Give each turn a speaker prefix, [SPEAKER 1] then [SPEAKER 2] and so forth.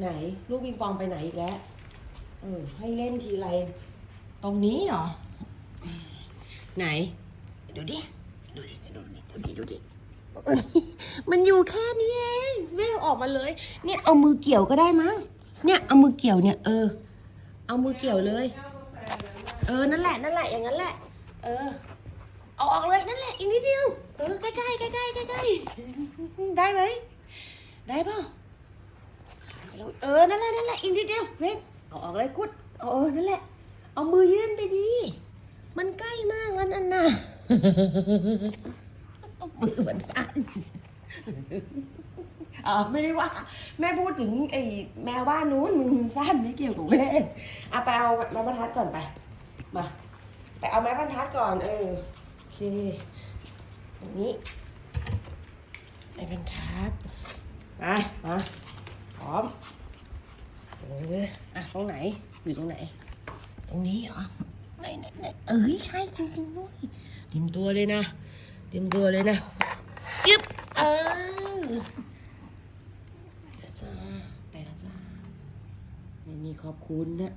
[SPEAKER 1] ไหน ลูกปิงปองไปไหนอีกแล้วเออให้เล่นทีไร ตรงนี้เหรอ ไหน ดูดิ ดูดิ ดูดิ ดูดิ ดูดิเอ้ยมันอยู่แค่นี้เองไม่เอาออกมาเลย เนี่ยเอามือเกี่ยวก็ได้มั้ง เนี่ยเอามือเกี่ยวเนี่ยเออ เอามือเกี่ยวเลย เออ นั่นแหละ นั่นแหละ อย่างนั้นแหละ เออ เอาออกเลย นั่นแหละ อีกนิดเดียว เออ ใกล้ๆใกล้ๆใกล้ๆใกล้ๆได้ไหม ได้เปล่าขาจะ แล้วเออ นั่นแหละ นั่นแหละ อีกนิดเดียวเว้นเอาออกเลยกุดเอาเออ นั่นแหละ เอามือยื่นไปดีมันใกล้มากแล้วนั่นน่ะเอามือมันสั้นเออไม่ได้ว่า แม่พูดถึงไอ้แมวบ้านนู้นมันสั้นไม่เกี่ยวกับแม่เอาไปเอาไม้บรรทัดก่อนไป มา ไปเอาไม้บรรทัดก่อน เออ โอเคอย่างนี้ไม้บรรทัด ไปมา เอออะตรงไหนอยู่ตรงไหน ตรงนี้เหรอไหนไหนไหนเอ้ยใช่จริงๆด้วยเตรียมตัวเลยนะเตรียมตัวเลยนะยึบเออแต่จ้าแต่ละจ้าไม่มีขอบคุณนะ